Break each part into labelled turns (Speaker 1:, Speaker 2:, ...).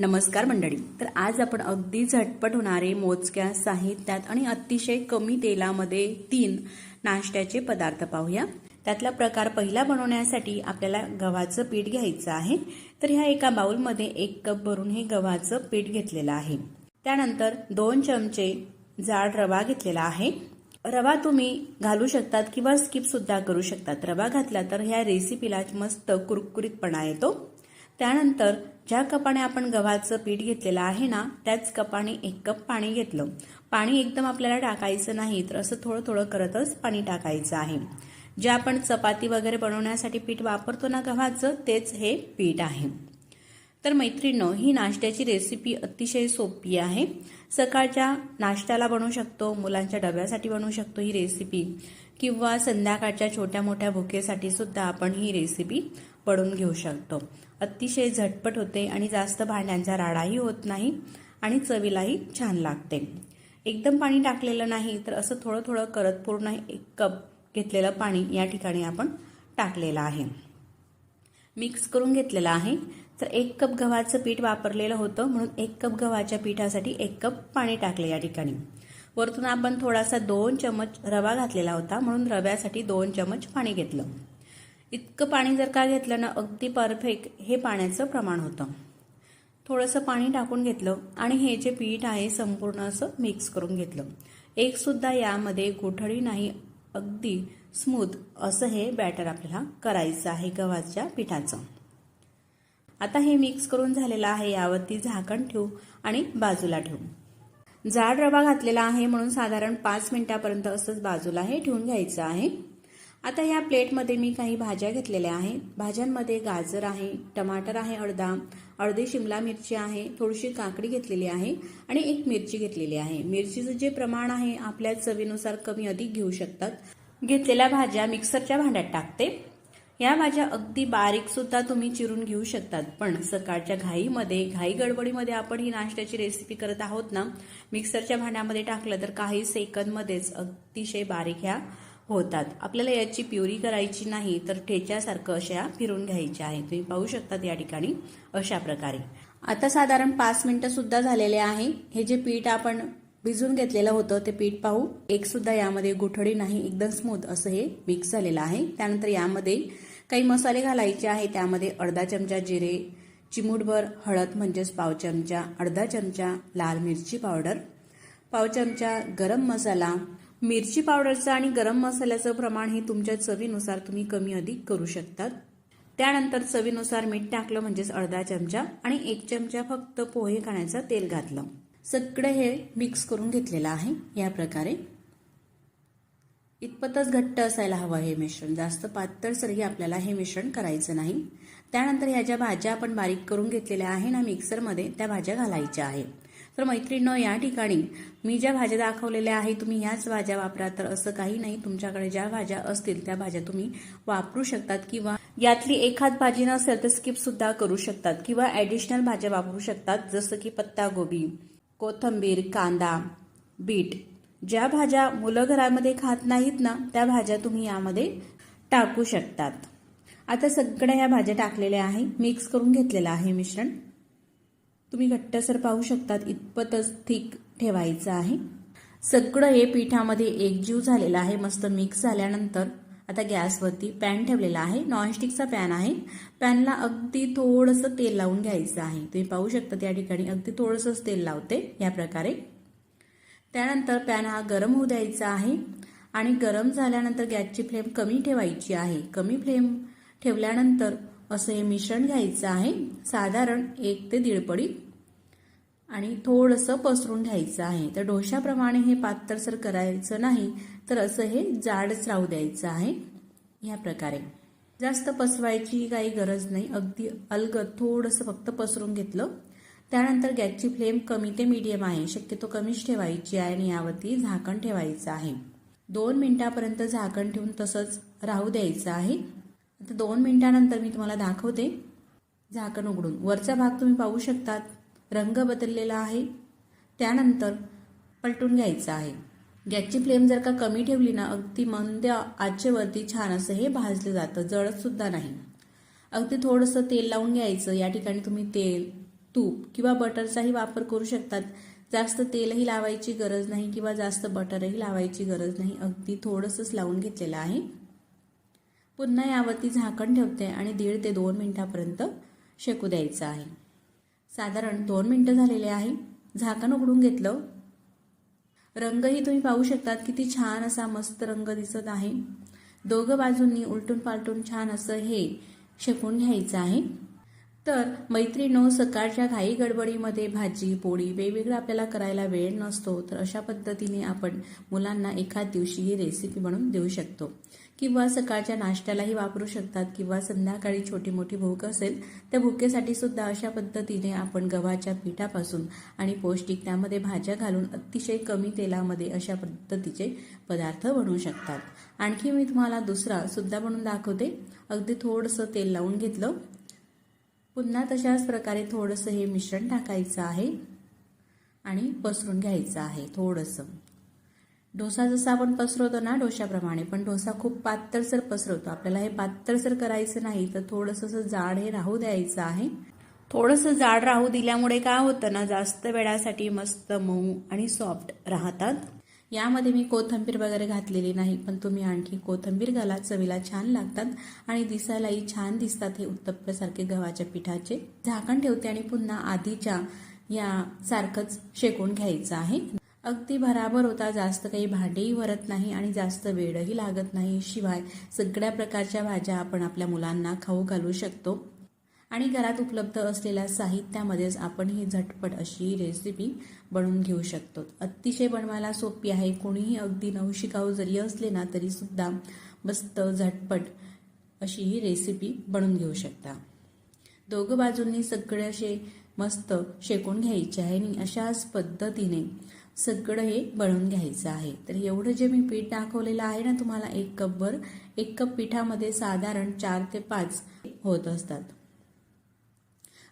Speaker 1: नमस्कार मंडळी. तर आज आपण अगदी झटपट होणारे मोजक्या साहित्यात आणि अतिशय कमी तेलामध्ये तीन नाश्त्याचे पदार्थ पाहूया. त्यातला प्रकार पहिला बनवण्यासाठी आपल्याला गव्हाचं पीठ घ्यायचं आहे. तर ह्या एका बाउलमध्ये एक कप भरून हे गव्हाचं पीठ घेतलेलं आहे. त्यानंतर दोन चमचे जाड रवा घेतलेला आहे. रवा तुम्ही घालू शकतात किंवा स्किप सुद्धा करू शकतात. रवा घातला तर ह्या रेसिपीला मस्त कुरकुरीतपणा येतो. त्यानंतर ज्या कपाने आपण गव्हाचं पीठ घेतलेलं आहे ना त्याच कपाने एक कप पाणी घेतलं. पाणी एकदम आपल्याला टाकायचं नाही तर असं थोडं थोडं करतच पाणी टाकायचं आहे. जे आपण चपाती वगैरे बनवण्यासाठी पीठ वापरतो ना गव्हाचं तेच हे पीठ आहे. तर मैत्रिणीनं ही नाश्त्याची रेसिपी अतिशय सोपी आहे. सकाळच्या नाश्त्याला बनवू शकतो मुलांच्या डब्यासाठी बनवू शकतो ही रेसिपी किंवा संध्याकाळच्या छोट्या मोठ्या भुकेसाठी सुद्धा आपण ही रेसिपी बनवून घेऊ शकतो. अतिशय झटपट होते आणि जास्त भांड्यांचा राडाही होत नाही आणि चवीलाही छान लागते. एकदम पाणी टाकलेलं नाही तर असं थोडं थोडं करत पूर्ण एक कप घेतलेलं पाणी या ठिकाणी आपण टाकलेलं आहे. मिक्स करून घेतलेलं आहे. तर एक कप गव्हाचं पीठ वापरलेलं होतं म्हणून एक कप गव्हाच्या पिठासाठी एक कप पाणी टाकले या ठिकाणी. वरतून आपण थोडासा दोन चमच रवा घातलेला होता म्हणून रव्यासाठी दोन चमच पाणी घेतलं. इतकं पाणी जर का घेतलं ना अगदी परफेक्ट हे पाण्याचं प्रमाण होतं. थोडंसं पाणी टाकून घेतलं आणि हे जे पीठ आहे संपूर्ण असं मिक्स करून घेतलं. एक सुद्धा यामध्ये गोठळी नाही अगदी स्मूथ असं हे बॅटर आपल्याला करायचं आहे गव्हाच्या पिठाचं. आता हे मिक्स करून झालेलं आहे यावरती झाकण ठेवू आणि बाजूला ठेवू. जाड रवा घातलेला आहे म्हणून साधारण पाच मिनिटापर्यंत असंच बाजूला हे ठेवून घ्यायचं आहे. आता या प्लेटमध्ये मी काही भाज्या घेतलेल्या आहेत. भाज्यांमध्ये गाजर आहे टमाटर आहे अर्धा अर्धी शिमला मिरची आहे थोडीशी काकडी घेतलेली आहे आणि एक मिरची घेतलेली आहे. मिरचीचं जे प्रमाण आहे आपल्या चवीनुसार कमी अधिक घेऊ शकतात. घेतलेल्या भाज्या मिक्सरच्या भांड्यात टाकते. या भाज्या अगदी बारीक सुद्धा तुम्ही चिरून घेऊ शकतात. पण सकाळच्या घाईमध्ये घाई गडबडीमध्ये आपण ही नाश्त्याची रेसिपी करत आहोत ना मिक्सरच्या भांड्यामध्ये टाकलं तर काही सेकंदमध्येच अतिशय बारीक ह्या होतात. आपल्याला याची प्युरी करायची नाही तर ठेच्यासारखं अशा फिरून घ्यायच्या आहे तुम्ही पाहू शकतात या ठिकाणी अशा प्रकारे. आता साधारण पाच मिनिटं सुद्धा झालेले आहे. हे जे पीठ आपण भिजून घेतलेलं होतं ते पीठ पाहू. एक सुद्धा यामध्ये गुठळी नाही एकदम स्मूथ असं हे मिक्स झालेलं आहे. त्यानंतर यामध्ये काही मसाले घालायचे आहे. त्यामध्ये अर्धा चमचा जिरे चिमूटभर हळद म्हणजेच पाव चमचा अर्धा चमचा लाल मिरची पावडर पाव चमचा गरम मसाला मिरची पावडरचं आणि गरम मसाल्याचं प्रमाण हे तुमच्या चवीनुसार तुम्ही कमी अधिक करू शकतात. त्यानंतर चवीनुसार मीठ टाकलं म्हणजेच अर्धा चमचा आणि एक चमचा फक्त पोहे खाण्याचं तेल घातलं. सगळं हे मिक्स करून घेतलेलं आहे या प्रकारे. इतपतच घट्ट असायला हवं हे मिश्रण. जास्त पातळसरही आपल्याला हे मिश्रण करायचं नाही. त्यानंतर ह्या ज्या भाज्या आपण बारीक करून घेतलेल्या आहे ना मिक्सरमध्ये त्या भाज्या घालायच्या आहेत. तर मैत्रिणींनो या ठिकाणी मी ज्या भाज्या दाखवलेल्या आहे तुम्ही ह्याच भाज्या वापरा. तर असं काही नाही. तुमच्याकडे ज्या भाज्या असतील त्या भाज्या तुम्ही वापरू शकतात किंवा यातली एखाद भाजी नसेल तर स्किप सुद्धा करू शकतात किंवा ॲडिशनल भाज्या वापरू शकतात जसं की पत्तागोबी कोथंबीर कांदा बीट. ज्या भाज्या मुलं घरामध्ये खात नाहीत ना त्या भाज्या तुम्ही यामध्ये टाकू शकतात. आता सगळ्या ह्या भाज्या टाकलेल्या आहे. मिक्स करून घेतलेलं आहे मिश्रण. तुम्ही घट्टसर पाहू शकतात इतपतच थिक ठेवायचं आहे. सगळं हे पिठामध्ये एकजीव झालेलं आहे मस्त मिक्स झाल्यानंतर आता गॅसवरती पॅन ठेवलेला आहे. नॉनस्टिकचा पॅन आहे. पॅनला अगदी थोडंसं तेल लावून घ्यायचं आहे. तुम्ही पाहू शकता त्या ठिकाणी अगदी थोडंसंच तेल लावते या प्रकारे. त्यानंतर पॅन हा गरम होऊ द्यायचा आहे आणि गरम झाल्यानंतर गॅसची फ्लेम कमी ठेवायची आहे. कमी फ्लेम ठेवल्यानंतर असं हे मिश्रण घ्यायचं आहे. साधारण एक ते दीड पडी. आणि थोडंसं पसरून घ्यायचं आहे. तर डोशाप्रमाणे हे पातळसर करायचं नाही तर असं हे जाडच राहू द्यायचं आहे. ह्या प्रकारे. जास्त पसवायची काही गरज नाही. अगदी अलगद थोडंसं फक्त पसरून घेतलं. त्यानंतर गॅसची फ्लेम कमी ते मीडियम आहे. शक्यतो कमीच ठेवायची आहे आणि यावरती झाकण ठेवायचं आहे. दोन मिनिटापर्यंत झाकण ठेवून तसंच राहू द्यायचं आहे. आता दोन मिनिटानंतर मी तुम्हाला दाखवते झाकण उघडून. वरचा भाग तुम्ही पाहू शकतात. रंग बदललेला आहे. त्यानंतर पलटून घ्यायचं आहे. गॅसची फ्लेम जर का कमी ठेवली ना अगदी मंद आचेवरती छान असं हे भाजलं जातं. जळत सुद्धा नाही. अगदी थोडंसं तेल लावून घ्यायचं. या ठिकाणी तुम्ही तेल तूप किंवा बटरचाही वापर करू शकतात. जास्त तेलही लावायची गरज नाही किंवा जास्त बटरही लावायची गरज नाही. अगदी थोडंसंच लावून घेतलेलं आहे. पुन्हा यावरती झाकण ठेवते आणि दीड ते दोन मिनटापर्यंत शेकू द्यायचं आहे. साधारण दोन मिनटं झालेले आहे. झाकण उघडून घेतलं. रंगही तुम्ही पाहू शकतात किती छान असा मस्त रंग दिसत आहे. दोघं बाजूंनी उलटून पालटून छान असं हे शेकून घ्यायचं आहे. तर मैत्रिणो सकाळच्या घाई गडबडीमध्ये भाजी पोळी वेगवेगळं आपल्याला करायला वेळ नसतो तर अशा पद्धतीने आपण मुलांना एखाद दिवशी ही रेसिपी बनवून देऊ शकतो. किंवा सकाळच्या नाश्त्यालाही वापरू शकतात किंवा संध्याकाळी छोटी मोठी भूक असेल त्या भुकेसाठी सुद्धा अशा पद्धतीने आपण गव्हाच्या पिठापासून आणि पौष्टिक त्यामध्ये भाज्या घालून अतिशय कमी तेलामध्ये अशा पद्धतीचे पदार्थ बनवू शकतात. आणखी मी तुम्हाला दुसरा सुद्धा बनवून दाखवते. अगदी थोडंसं तेल लावून घेतलं. पुन्हा तशाच प्रकारे थोडंसं हे मिश्रण टाकायचं आहे आणि पसरून घ्यायचं आहे थोडंसं. डोसा जसा आपण पसरवतो ना डोशाप्रमाणे पण डोसा खूप पातळसर पसरवतो आपल्याला हे पातळसर करायचं नाही तर थोडंसं जाड हे राहू द्यायचं आहे. थोडंसं जाड राहू दिल्यामुळे काय होतं ना जास्त वेळासाठी मस्त मऊ आणि सॉफ्ट राहतात. यामध्ये मी कोथंबीर वगैरे घातलेली नाही पण तुम्ही आणखी कोथंबीर घाला चवीला छान लागतात आणि दिसायलाही छान दिसतात हे उत्तप्प्यासारखे गव्हाच्या पिठाचे. झाकण ठेवते आणि पुन्हा आधीच्या या सारखंच शेकून घ्यायचं आहे. अगदी भराभर होता जास्त काही भांडेही भरत नाही आणि जास्त वेळही लागत नाही. शिवाय सगळ्या प्रकारच्या भाज्या आपण आपल्या मुलांना खाऊ घालू शकतो. आणि घरात उपलब्ध असलेल्या साहित्यामध्येच आपण ही झटपट अशी रेसिपी बनवून घेऊ शकतो. अतिशय बनवायला सोपी आहे. कोणीही अगदी नवशिकाऊ जरी असले ना तरीसुद्धा मस्त झटपट अशी ही रेसिपी बनवून घेऊ शकता. दोघं बाजूंनी सगळे असे मस्त शेकून घ्यायचे आहे आणि अशाच पद्धतीने सगळं हे बनवून घ्यायचं आहे. तर एवढं जे मी पीठ दाखवलेलं आहे ना तुम्हाला एक कपभर एक कप पिठामध्ये साधारण चार ते पाच होत असतात.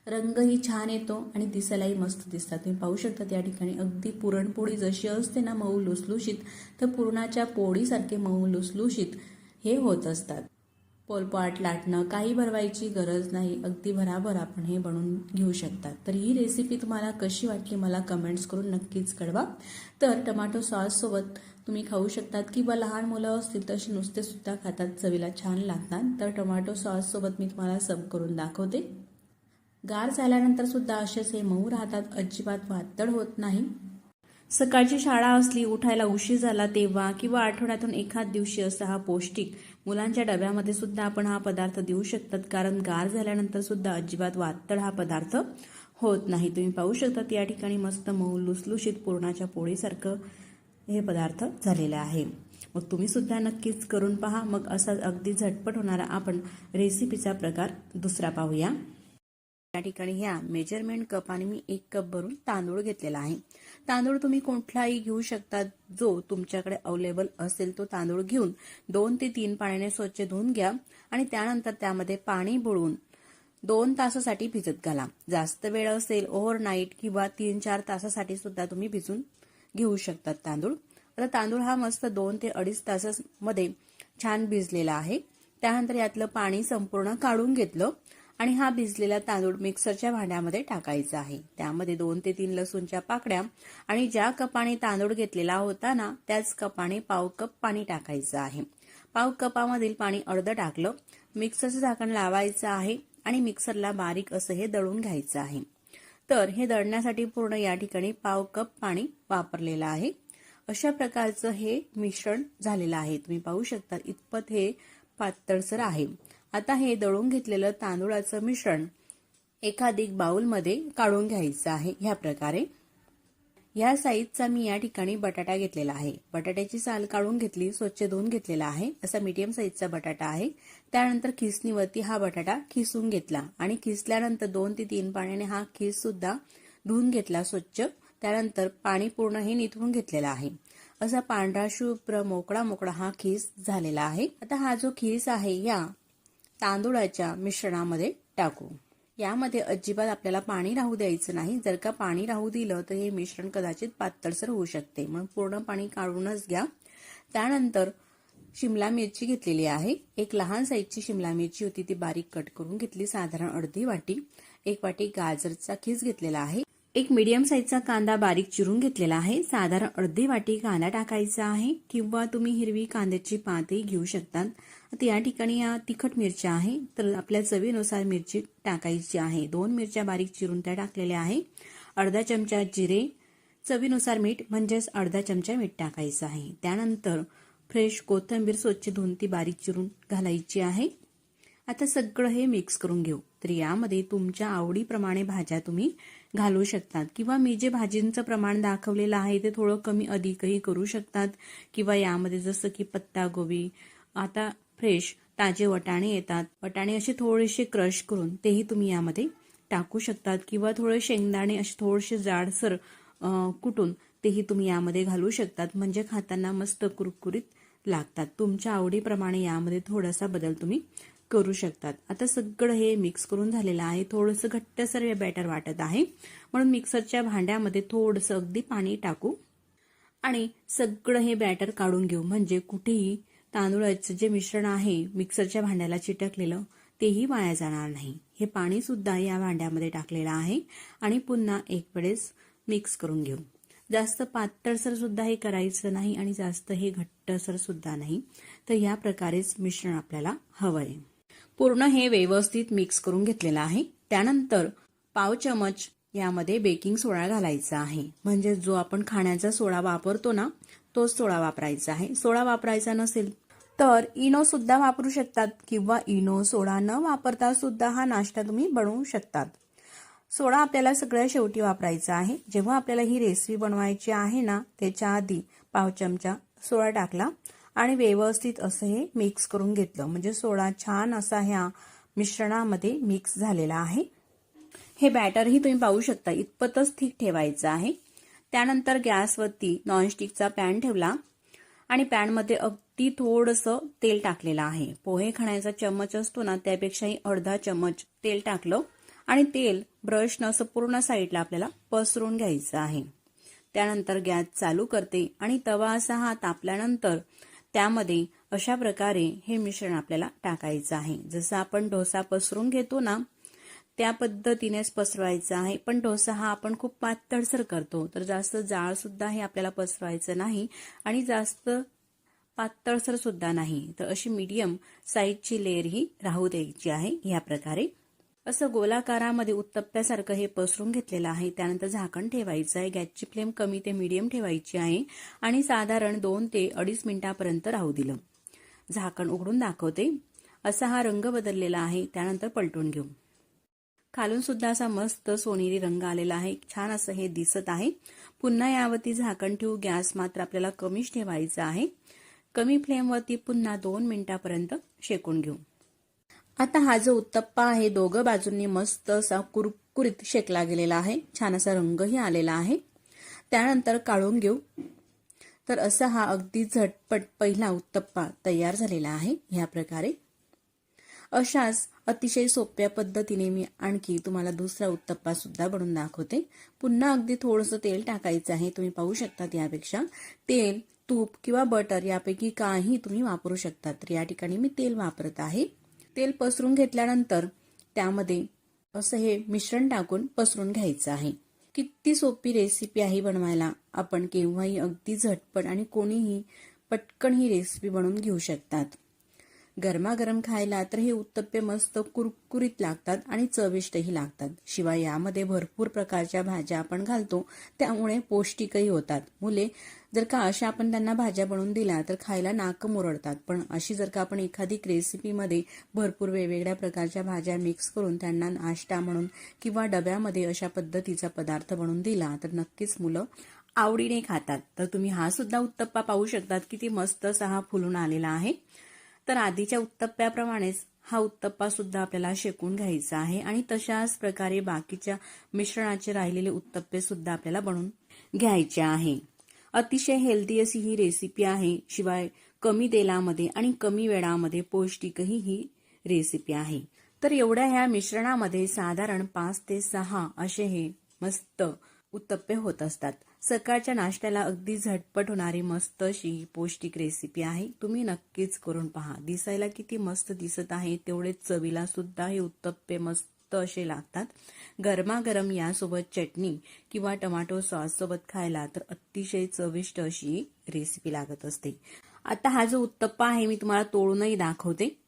Speaker 1: रंगही छान येतो आणि दिसायलाही मस्त दिसतात. तुम्ही पाहू शकता या ठिकाणी अगदी पुरणपोळी जशी असते ना मऊ लुसलुशीत तर पुरणाच्या पोळीसारखे मऊ लुसलुशीत हे होत असतात. पोलपाट लाटणं काही भरवायची गरज नाही. अगदी भराभर आपण हे बनवून घेऊ शकतात. तर ही रेसिपी तुम्हाला कशी वाटली मला कमेंट्स करून नक्कीच कळवा. तर टमाटो सॉससोबत तुम्ही खाऊ शकतात किंवा लहान मुलं असतील तशी नुसते सुद्धा खातात. चवीला छान लागतात. तर टमाटो सॉससोबत मी तुम्हाला सर्व करून दाखवते. गार झाल्यानंतर सुद्धा असेच हे मऊ राहतात. अजिबात वातड होत नाही. सकाळची शाळा असली उठायला उशीर झाला तेव्हा किंवा आठवड्यातून एखाद दिवशी असा हा पौष्टिक मुलांच्या डब्यामध्ये सुद्धा आपण हा पदार्थ देऊ शकतात. कारण गार झाल्यानंतर सुद्धा अजिबात वातड हा पदार्थ होत नाही. तुम्ही पाहू शकतात या ठिकाणी मस्त मऊ लुसलुशीत पूर्णाच्या पोळीसारखं हे पदार्थ झालेलं आहे. मग तुम्ही सुद्धा नक्कीच करून पहा. मग असा अगदी झटपट होणारा आपण रेसिपीचा प्रकार दुसरा पाहूया. या ठिकाणी ह्या मेजरमेंट कप आणि मी एक कप भरून तांदूळ घेतलेला आहे. तांदूळ तुम्ही कुठलाही घेऊ शकता. जो तुमच्याकडे अवेलेबल असेल तो तांदूळ घेऊन दोन ते तीन पाण्याने स्वच्छ धुवून घ्या आणि त्यानंतर त्यामध्ये पाणी बुडवून दोन तासासाठी भिजत घाला. जास्त वेळ असेल ओव्हरनाईट किंवा तीन चार तासासाठी सुद्धा तुम्ही भिजून घेऊ शकतात तांदूळ. आता तांदूळ हा मस्त दोन ते अडीच तासामध्ये छान भिजलेला आहे. त्यानंतर यातलं पाणी संपूर्ण काढून घेतलं. आणि हा भिजलेला तांदूळ मिक्सरच्या भांड्यामध्ये टाकायचा आहे. त्यामध्ये दोन ते तीन लसूणच्या पाकड्या आणि ज्या कपाने तांदूळ घेतलेला होता ना त्याच कपाने पाव कप पाणी टाकायचं आहे. पाव कपामधील पाणी अर्ध टाकलं मिक्सरचं झाकण लावायचं आहे आणि मिक्सरला बारीक असं हे दळून घ्यायचं आहे. तर हे दळण्यासाठी पूर्ण या ठिकाणी पाव कप पाणी वापरलेलं आहे. अशा प्रकारचं हे मिश्रण झालेलं आहे. तुम्ही पाहू शकता इतपत हे पातळसर आहे. आता हे दळून घेतलेलं तांदूळाचं मिश्रण एखादिक बाउलमध्ये काढून घ्यायचं आहे. ह्या प्रकारे. ह्या साईजचा मी या ठिकाणी बटाटा घेतलेला आहे. बटाट्याची साल काढून घेतली स्वच्छ धुवून घेतलेला आहे. असा मीडियम साईजचा बटाटा आहे. त्यानंतर खिसणीवरती हा बटाटा खिसून घेतला आणि खिसल्यानंतर दोन ते तीन पाण्याने हा खिस सुद्धा धुवून घेतला स्वच्छ. त्यानंतर पाणी पूर्ण हे निथळून घेतलेला आहे. असा पांढरा शुभ्र मोकळा मोकळा हा खीस झालेला आहे. आता हा जो खीस आहे या तांदूळाच्या मिश्रणामध्ये टाकू. यामध्ये अजिबात आपल्याला पाणी राहू द्यायचं नाही. जर का पाणी राहू दिलं तर हे मिश्रण कदाचित पातळसर होऊ शकते. म्हणून पूर्ण पाणी काढूनच घ्या. त्यानंतर शिमला मिरची घेतलेली आहे. एक लहान साईजची शिमला मिरची होती ती बारीक कट करून घेतली. साधारण अर्धी वाटी. एक वाटी गाजरचा खीस घेतलेला आहे. एक मीडियम साईजचा कांदा बारीक चिरून घेतलेला आहे. साधारण अर्धी वाटी कांदा टाकायचा आहे किंवा तुम्ही हिरवी कांद्याची पातही घेऊ शकतात. आता या ठिकाणी या तिखट मिरच्या आहे. तर आपल्या चवीनुसार मिरची टाकायची आहे. दोन मिरच्या बारीक चिरून त्या टाकलेल्या आहे. अर्धा चमचा जिरे. चवीनुसार मीठ म्हणजेच अर्धा चमचा मीठ टाकायचं आहे. त्यानंतर फ्रेश कोथिंबीर स्वच्छ धुवून ती बारीक चिरून घालायची आहे. आता सगळं हे मिक्स करून घेऊ. तर यामध्ये तुमच्या आवडीप्रमाणे भाज्या तुम्ही घालू शकतात. किंवा मी जे भाजींचं प्रमाण दाखवलेलं आहे ते थोडं कमी अधिकही करू शकतात. किंवा यामध्ये जसं की पत्तागोबी आता फ्रेश ताजे वटाणे येतात. वटाणे असे थोडेसे क्रश करून तेही तुम्ही यामध्ये टाकू शकतात. किंवा थोडे शेंगदाणे असे थोडेसे जाडसर कुटून तेही तुम्ही यामध्ये घालू शकतात. म्हणजे खाताना मस्त कुरकुरीत लागतात. तुमच्या आवडीप्रमाणे यामध्ये थोडासा बदल तुम्ही करू शकतात. आता सगळं हे मिक्स करून झालेलं आहे. थोडंसं घट्टसर हे बॅटर वाटत आहे. म्हणून मिक्सरच्या भांड्यामध्ये थोडंसं अगदी पाणी टाकू. आणि सगळं हे बॅटर काढून घेऊ. म्हणजे कुठेही तांदूळाचं जे मिश्रण आहे मिक्सरच्या भांड्याला चिटकलेलं तेही वाया जाणार नाही. हे पाणी सुद्धा या भांड्यामध्ये टाकलेलं आहे. आणि पुन्हा एक वेळेस मिक्स करून घेऊ. जास्त पातळसर सुद्धा हे करायचं नाही आणि जास्त हे घट्टसर सुद्धा नाही. तर या प्रकारेच मिश्रण आपल्याला हवं आहे पूर्ण हे व्यवस्थित मिक्स करून घेतलेलं आहे. त्यानंतर पाव चमच यामध्ये बेकिंग सोडा घालायचा आहे. म्हणजे जो आपण खाण्याचा सोडा वापरतो ना तोच सोडा वापरायचा आहे. सोडा वापरायचा नसेल तर इनो सुद्धा वापरू शकतात किंवा इनो सोडा न वापरता सुद्धा हा नाश्ता तुम्ही बनवू शकतात. सोडा आपल्याला सगळ्या शेवटी वापरायचा आहे. जेव्हा आपल्याला ही रेसिपी बनवायची आहे ना त्याच्या आधी पाव चमचा सोडा टाकला. आणि व्यवस्थित असं हे मिक्स करून घेतलं. म्हणजे सोडा छान असा ह्या मिश्रणामध्ये मिक्स झालेला आहे. हे बॅटरही तुम्ही पाहू शकता इतपतच ठीक ठेवायचं आहे. त्यानंतर गॅसवरती नॉनस्टिकचा पॅन ठेवला. आणि पॅनमध्ये अगदी थोडंसं तेल टाकलेलं आहे. पोहे खाण्याचा चम्मच असतो ना त्यापेक्षाही अर्धा चम्मच तेल टाकलं. आणि तेल ब्रशनं असं पूर्ण साईडला आपल्याला पसरून घ्यायचं आहे. त्यानंतर गॅस चालू करते. आणि तवा असा हा तापल्यानंतर त्यामध्ये अशा प्रकारे हे मिश्रण आपल्याला टाकायचं आहे. जसं आपण डोसा पसरून घेतो ना त्या पद्धतीनेच पसरवायचं आहे. पण डोसा हा आपण खूप पातळसर करतो. तर जास्त जाळ सुद्धा हे आपल्याला पसरवायचं नाही आणि जास्त पातळसर सुद्धा नाही. तर अशी मीडियम साईजची लेअर ही राहू द्यायची आहे. या प्रकारे असं गोलाकारामध्ये उत्तप्प्यासारखं हे पसरून घेतलेलं आहे. त्यानंतर झाकण ठेवायचं आहे. गॅसची फ्लेम कमी ते मीडियम ठेवायची आहे आणि साधारण दोन ते अडीच मिनिटापर्यंत राहू दिलं. झाकण उघडून दाखवते. असा हा रंग बदललेला आहे. त्यानंतर पलटून घेऊ. खालून सुद्धा असा मस्त सोनेरी रंग आलेला आहे. छान असं हे दिसत आहे. पुन्हा यावरती झाकण ठेवू. गॅस मात्र आपल्याला कमीच ठेवायचा आहे. कमी फ्लेमवरती पुन्हा दोन मिनिटापर्यंत शेकून घेऊ. आता हा जो उत्तप्पा आहे दोघं बाजूंनी मस्त असा कुरकुरीत शेकला गेलेला आहे. छान असा रंगही आलेला आहे. त्यानंतर काढून घेऊ. तर असा हा अगदी झटपट पहिला उत्तप्पा तयार झालेला आहे ह्या प्रकारे. अशाच अतिशय सोप्या पद्धतीने मी आणखी तुम्हाला दुसरा उत्तप्पा सुद्धा बनवून दाखवते. पुन्हा अगदी थोडंसं तेल टाकायचं आहे. तुम्ही पाहू शकतात यापेक्षा. तेल तूप किंवा बटर यापैकी काही तुम्ही वापरू शकता तर या ठिकाणी मी तेल वापरत आहे. तेल पसरून घेतल्यानंतर त्यामध्ये असं हे मिश्रण टाकून पसरून घ्यायचं आहे. किती सोपी रेसिपी आहे बनवायला. आपण केव्हाही अगदी झटपट आणि कोणीही पटकन ही रेसिपी बनवून घेऊ शकतात. गरमागरम खायला तर हे उत्तप्पे मस्त कुरकुरीत लागतात आणि चविष्टही लागतात. शिवाय यामध्ये भरपूर प्रकारच्या भाज्या आपण घालतो त्यामुळे पौष्टिकही होतात. मुले जर का अशा आपण त्यांना भाज्या बनवून दिल्या तर खायला नाक मुरडतात. पण अशी जर का आपण एखादी रेसिपीमध्ये भरपूर वेगवेगळ्या प्रकारच्या भाज्या मिक्स करून त्यांना नाश्ता म्हणून किंवा डब्यामध्ये अशा पद्धतीचा पदार्थ बनवून दिला तर नक्कीच मुलं आवडीने खातात. तर तुम्ही हा सुद्धा उत्तप्पा पाहू शकतात किती मस्त असा हा फुलून आलेला आहे. तर आधीच्या उत्तप्प्याप्रमाणेच हा उत्तप्पा सुद्धा आपल्याला शेकून घ्यायचा आहे आणि तशाच प्रकारे बाकीच्या मिश्रणाचे राहिलेले उत्तप्पे सुद्धा आपल्याला बनवून घ्यायचे आहे. अतिशय हेल्दी अशी ही रेसिपी आहे शिवाय कमी तेलामध्ये आणि कमी वेळामध्ये पौष्टिकही ही रेसिपी आहे. तर एवढ्या ह्या मिश्रणामध्ये साधारण पाच ते सहा असे हे मस्त उत्तप्पे होत असतात. सकाळच्या नाश्त्याला अगदी झटपट होणारी मस्त अशी पौष्टिक रेसिपी आहे. तुम्ही नक्कीच करून पहा. दिसायला किती मस्त दिसत आहे तेवढे चवीला सुद्धा हे उत्तप्पे मस्त असे लागतात. गरमागरम यासोबत चटणी किंवा टमाटो सॉससोबत खायला तर अतिशय चविष्ट अशी रेसिपी लागत असते. आता हा जो उत्तप्पा आहे मी तुम्हाला तोडूनही दाखवते.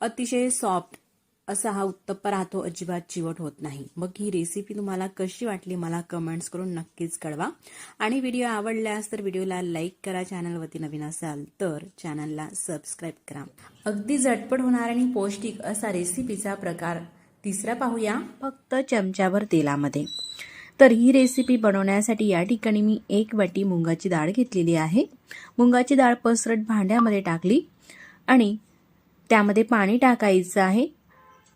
Speaker 1: अतिशय सॉफ्ट असा हा उत्तप्पा राहतो अजिबात चिवट होत नाही. मग ही रेसिपी तुम्हाला कशी वाटली मला कमेंट्स करून नक्कीच कळवा. आणि व्हिडिओ आवडल्यास तर व्हिडिओला लाईक करा चॅनलवरती नवीन असाल तर चॅनलला सबस्क्राईब करा. अगदी झटपट होणार आणि पौष्टिक असा रेसिपीचा प्रकार तिसरा पाहूया. फक्त चमच्यावर तेलामध्ये. तर ही रेसिपी बनवण्यासाठी या ठिकाणी मी एक वाटी मुंगाची डाळ घेतलेली आहे. मुंगाची डाळ पसरट भांड्यामध्ये टाकली आणि त्यामध्ये पाणी टाकायचं आहे.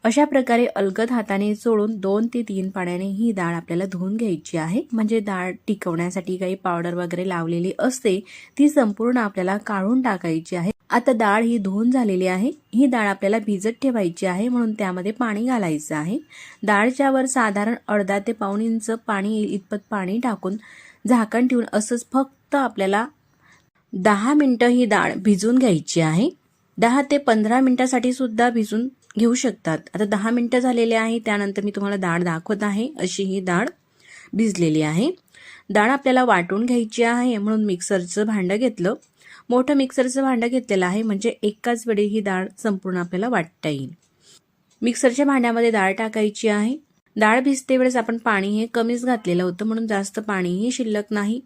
Speaker 1: अशा प्रकारे अलगद हाताने चोळून दोन ते तीन पाण्याने ही डाळ आपल्याला धुवून घ्यायची आहे. म्हणजे डाळ टिकवण्यासाठी काही पावडर वगैरे लावलेली असते ती संपूर्ण आपल्याला काढून टाकायची आहे. आता डाळ ही धुवून झालेली आहे. ही डाळ आपल्याला भिजत ठेवायची आहे म्हणून त्यामध्ये पाणी घालायचं आहे. डाळच्या वर साधारण अर्धा ते पाऊण इंच पाणी इतपत पाणी टाकून झाकण ठेवून असंच फक्त आपल्याला दहा मिनटं ही डाळ भिजून घ्यायची आहे. दहा ते पंधरा मिनटासाठी सुद्धा भिजून घेऊ शकतात. आता दहा मिनटं झालेले आहे त्यानंतर मी तुम्हाला डाळ दाखवत आहे. अशी ही डाळ भिजलेली आहे. डाळ आपल्याला वाटून घ्यायची आहे म्हणून मिक्सरचं भांडं घेतलं. मोठं मिक्सरचं भांडं घेतलेलं आहे म्हणजे एकाच वेळी ही डाळ संपूर्ण आपल्याला वाटता येईल. मिक्सरच्या भांड्यामध्ये डाळ टाकायची आहे. डाळ भिजते वेळेस आपण पाणी हे कमीच घातलेलं होतं म्हणून जास्त पाणीही शिल्लक नाही.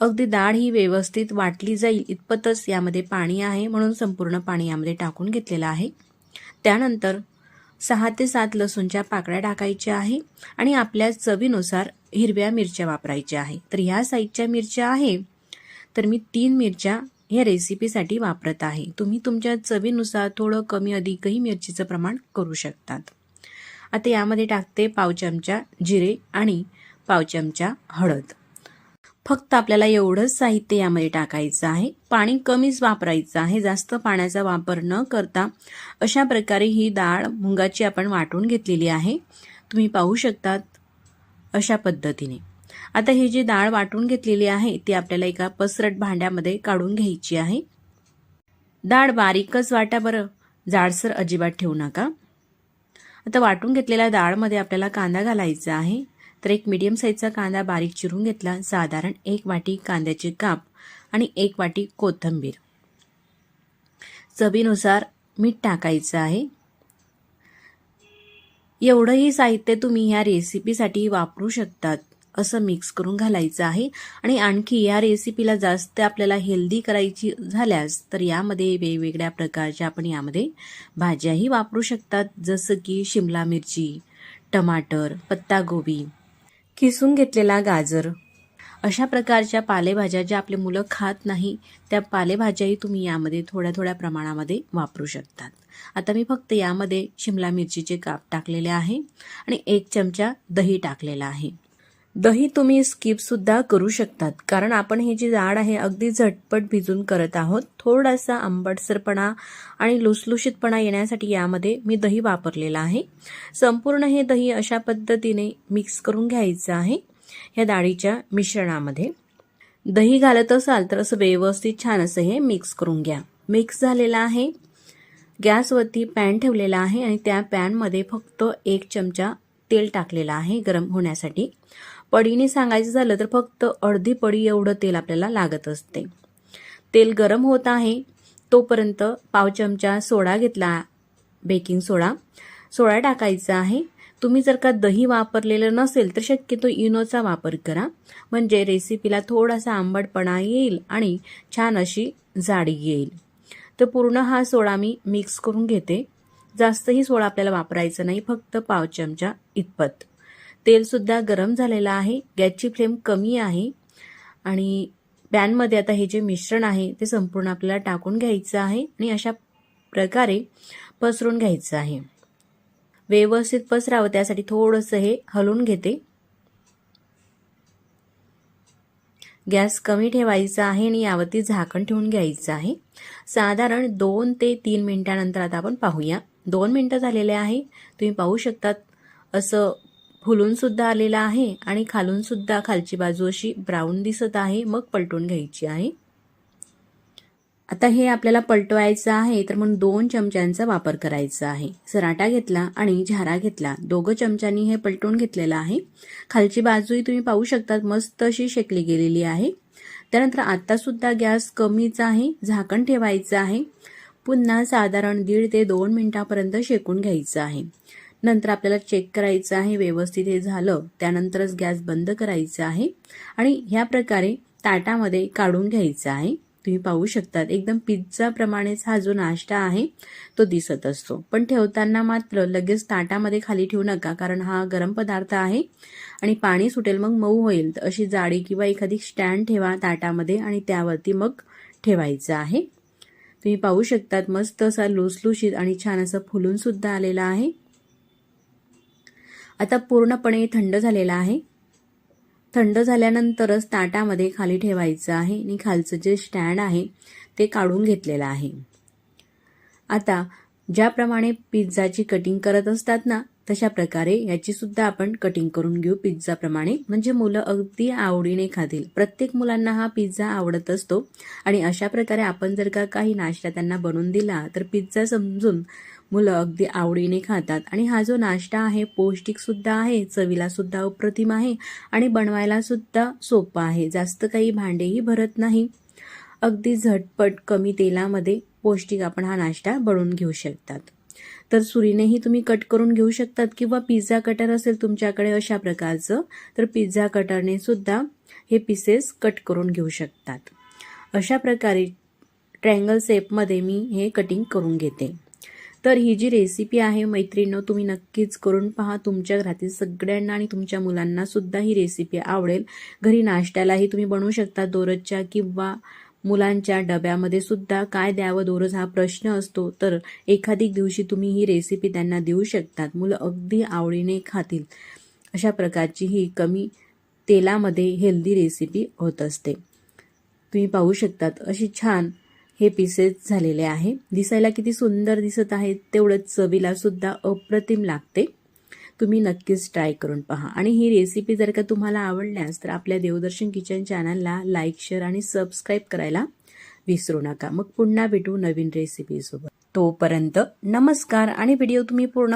Speaker 1: अगदी डाळ ही व्यवस्थित वाटली जाईल इतपतच यामध्ये पाणी आहे म्हणून संपूर्ण पाणी यामध्ये टाकून घेतलेलं आहे. त्यानंतर सहा ते सात लसूणच्या पाकळ्या टाकायच्या आहे आणि आपल्या चवीनुसार हिरव्या मिरच्या वापरायच्या आहे. तर ह्या साईजच्या मिरच्या आहे. तर मी तीन मिरच्या ह्या रेसिपीसाठी वापरत आहे. तुम्ही तुमच्या चवीनुसार थोडं कमी अधिकही मिरचीचं प्रमाण करू शकतात. आता यामध्ये टाकते पाव चमचा जिरे आणि पाव चमचा हळद. फक्त आपल्याला एवढंच साहित्य यामध्ये टाकायचं आहे. पाणी कमीच वापरायचं आहे. जास्त पाण्याचा वापर न करता अशा प्रकारे ही डाळ मुंगाची आपण वाटून घेतलेली आहे. तुम्ही पाहू शकतात अशा पद्धतीने. आता ही जी डाळ वाटून घेतलेली आहे ती आपल्याला एका पसरट भांड्यामध्ये काढून घ्यायची आहे. डाळ बारीकच वाटा बरं. जाडसर अजिबात ठेवू नका. आता वाटून घेतलेल्या डाळमध्ये आपल्याला कांदा घालायचा आहे. तर एक मीडियम साईजचा कांदा बारीक चिरून घेतला. साधारण एक वाटी कांद्याचे काप आणि एक वाटी कोथिंबीर. चवीनुसार मीठ टाकायचं आहे. एवढंही साहित्य तुम्ही ह्या रेसिपीसाठी वापरू शकतात असं मिक्स करून घालायचं आहे. आणि आणखी या रेसिपीला जास्त आपल्याला हेल्दी करायची झाल्यास तर यामध्ये वेगवेगळ्या प्रकारच्या आपण यामध्ये भाज्याही वापरू शकतात. जसं की शिमला मिरची टमाटर पत्तागोबी किसून घेतलेला गाजर. अशा प्रकारच्या पालेभाज्या ज्या आपले मुलं खात नाही त्या पालेभाज्याही तुम्ही यामध्ये थोड्या थोड्या प्रमाणामध्ये वापरू शकतात. आता मी फक्त यामध्ये शिमला मिरचीचे काप टाकलेले आहे आणि एक चमचा दही टाकलेला आहे. दही तुम्ही स्किपसुद्धा करू शकतात. कारण आपण ही जी डाळ आहे अगदी झटपट भिजून करत आहोत. थोडासा आंबटसरपणा आणि लुसलुशीतपणा येण्यासाठी यामध्ये मी दही वापरलेलं आहे. संपूर्ण हे दही अशा पद्धतीने मिक्स करून घ्यायचं आहे ह्या डाळीच्या मिश्रणामध्ये. दही घालत असाल तर असं व्यवस्थित छान असं हे मिक्स करून घ्या. मिक्स झालेलं आहे. गॅसवरती पॅन ठेवलेला आहे आणि त्या पॅनमध्ये फक्त एक चमचा तेल टाकलेलं आहे गरम होण्यासाठी. पडीने सांगायचं झालं तर फक्त अर्धी पडी एवढं तेल आपल्याला लागत असते. तेल गरम होत आहे तोपर्यंत पाव चमचा सोडा घेतला बेकिंग सोडा. सोडा टाकायचा आहे. तुम्ही जर का दही वापरलेलं नसेल तर शक्यतो इनोचा वापर करा. म्हणजे रेसिपीला थोडासा आंबटपणा येईल आणि छान अशी जाडी येईल. तर पूर्ण हा सोडा मी मिक्स करून घेते. जास्तही सोडा आपल्याला वापरायचा नाही फक्त पाव चमचा इतपत. तेलसुद्धा गरम झालेलं आहे. गॅसची फ्लेम कमी आहे. आणि पॅनमध्ये आता हे जे मिश्रण आहे ते संपूर्ण आपल्याला टाकून घ्यायचं आहे आणि अशा प्रकारे पसरून घ्यायचं आहे. व्यवस्थित पसरावं त्यासाठी थोडंसं हे हलवून घेते. गॅस कमी ठेवायचा आहे आणि यावरती झाकण ठेवून घ्यायचं आहे. साधारण दोन ते तीन मिनिटानंतर आता आपण पाहूया. दोन मिनटं झालेले आहे. तुम्ही पाहू शकतात असं फुलून सुद्धा आलेला आहे आणि खालून सुद्धा खालची बाजू अशी ब्राऊन दिसत आहे मग पलटून घ्यायची आहे. आता हे आपल्याला पलटवायचं आहे तर म्हणून दोन चमच्यांचा वापर करायचा आहे. सराटा घेतला आणि झारा घेतला. दोघं चमच्यांनी हे पलटून घेतलेलं आहे. खालची बाजूही तुम्ही पाहू शकतात मस्त अशी शेकली गेलेली आहे. त्यानंतर आता सुद्धा गॅस कमीच आहे झाकण ठेवायचं आहे. पुन्हा साधारण दीड ते दोन मिनिटापर्यंत शेकून घ्यायचं आहे. नंतर आपल्याला चेक करायचं आहे व्यवस्थित हे झालं त्यानंतरच गॅस बंद करायचा आहे आणि ह्या प्रकारे ताटामध्ये काढून घ्यायचं आहे. तुम्ही पाहू शकतात एकदम पिझ्झाप्रमाणेच हा जो नाश्ता आहे तो दिसत असतो. पण ठेवताना मात्र लगेच ताटामध्ये खाली ठेवू नका कारण हा गरम पदार्थ आहे आणि पाणी सुटेल मग मऊ होईल. तर अशी जाडी किंवा एखादी स्टँड ठेवा ताटामध्ये आणि त्यावरती मग ठेवायचं आहे. तुम्ही पाहू शकतात मस्त असा लुसलुशीत आणि छान असं फुलून सुद्धा आलेला आहे. आता पूर्णपणे थंड झालेला आहे. थंड झाल्यानंतरच ताटामध्ये खाली ठेवायचं आहे आणि खालचं जे स्टँड आहे ते काढून घेतलेलं आहे. आता ज्याप्रमाणे पिझ्झाची कटिंग करत असतात ना तशा प्रकारे याची सुद्धा आपण कटिंग करून घेऊ पिझ्झाप्रमाणे. म्हणजे मुलं अगदी आवडीने खातील. प्रत्येक मुलांना हा पिझ्झा आवडत असतो. आणि अशा प्रकारे आपण जर का काही नाश्ता त्यांना बनवून दिला तर पिझ्झा समजून मुलं अगदी आवडीने खातात. आणि हा जो नाश्ता आहे पौष्टिकसुद्धा आहे चवीलासुद्धा अप्रतिम आहे आणि बनवायलासुद्धा सोपा आहे. जास्त काही भांडेही भरत नाही. अगदी झटपट कमी तेलामध्ये पौष्टिक आपण हा नाश्ता बनवून घेऊ शकतात. तर सुरीनेही तुम्ही कट करून घेऊ शकतात किंवा पिझ्झा कटर असेल तुमच्याकडे अशा प्रकारचं तर पिझ्झा कटरने सुद्धा हे पीसेस कट करून घेऊ शकतात. अशा प्रकारे ट्रँगल शेपमध्ये मी हे कटिंग करून घेते. तर ही जी रेसिपी आहे मैत्रिणीनं तुम्ही नक्कीच करून पहा. तुमच्या घरातील सगळ्यांना आणि तुमच्या मुलांना सुद्धा ही रेसिपी आवडेल. घरी नाश्त्यालाही तुम्ही बनवू शकता. दोरजच्या किंवा मुलांच्या डब्यामध्ये सुद्धा काय द्यावं दोरज हा प्रश्न असतो. तर एखादी दिवशी तुम्ही ही रेसिपी त्यांना देऊ शकतात. मुलं अगदी आवडीने खातील. अशा प्रकारची ही कमी तेलामध्ये हेल्दी रेसिपी होत असते. तुम्ही पाहू शकतात अशी छान हे पीसेस झालेले आहे. दिसायला किती सुंदर दिसत आहेत तेवढंच चवीला सुद्धा अप्रतिम लागते. तुम्ही नक्कीच ट्राय करून पहा. आणि ही रेसिपी जर का तुम्हाला आवडल्यास तर आपल्या देवदर्शन किचन चॅनलला लाईक शेअर आणि सबस्क्राईब करायला विसरू नका. मग पुन्हा भेटू नवीन रेसिपीसोबत तोपर्यंत नमस्कार आणि व्हिडिओ तुम्ही पूर्ण